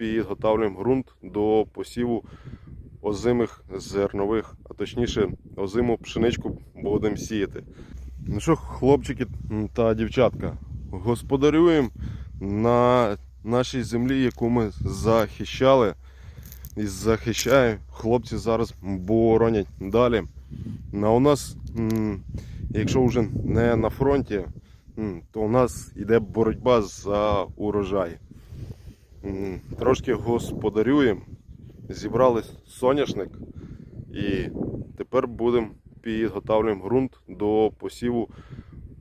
підготавлюємо ґрунт до посіву озимих зернових, а точніше озиму пшеничку будемо сіяти. Ну що, хлопчики та дівчатка, господарюємо на нашій землі, яку ми захищали. І захищаємо. Хлопці зараз боронять далі. На у нас, якщо вже не на фронті, то у нас йде боротьба за урожай. Трошки господарюємо, зібрали соняшник. І тепер будемо підготавлюємо ґрунт до посіву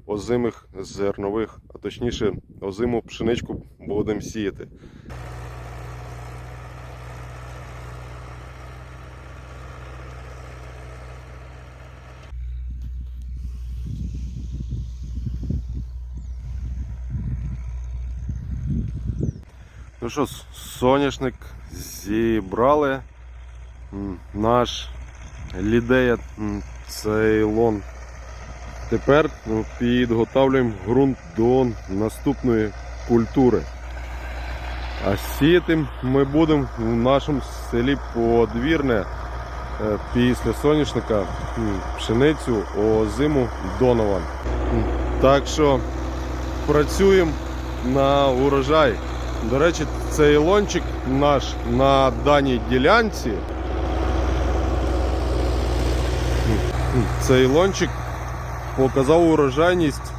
озимих зернових, а точніше озиму пшеничку будемо сіяти. Ну що, соняшник зібрали. Наш лідея цейлон. Тепер ну, підготовлюємо ґрунт до наступної культури. А сіяти ми будемо в нашому селі подвірне е, після соняшника пшеницю озиму Донован. Так що працюємо на урожай. До речі, цей лончик наш на даній ділянці. Цей лончик показав урожайність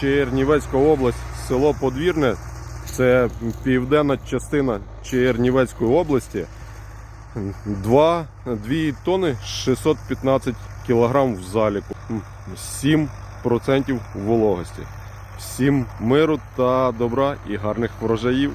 Чернівецька область, село Подвірне. Це південна частина Чернівецької області. 2, 2 тонни 615 кілограм в заліку. 7% вологості. Всім миру та добра і гарних врожаїв.